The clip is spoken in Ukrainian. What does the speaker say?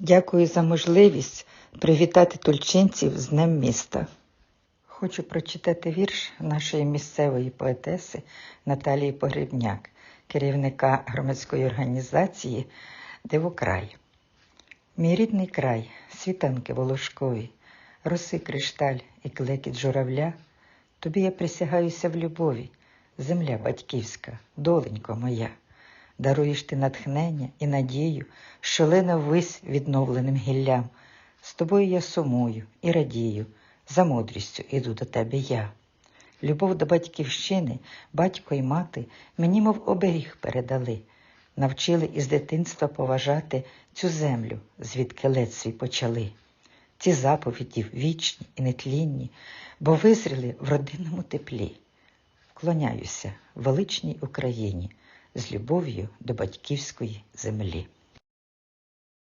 Дякую за можливість привітати тульчинців з Днем міста. Хочу прочитати вірш нашої місцевої поетеси Наталії Погребняк, керівника громадської організації Дивокрай. Мій рідний край, світанки волошкові, роси кришталь і клекіт журавля, тобі я присягаюся в любові, земля батьківська, доленько моя. Даруєш ти натхнення і надію, що лина ввись відновленим гіллям. З тобою я сумую і радію, за мудрістю іду до тебе я. Любов до батьківщини, батько й мати мені, мов оберіг передали, навчили із дитинства поважати цю землю, звідки лед свій почали. Ці заповіді вічні і нетлінні, бо визріли в родинному теплі. Вклоняюся величній Україні з любов'ю до батьківської землі.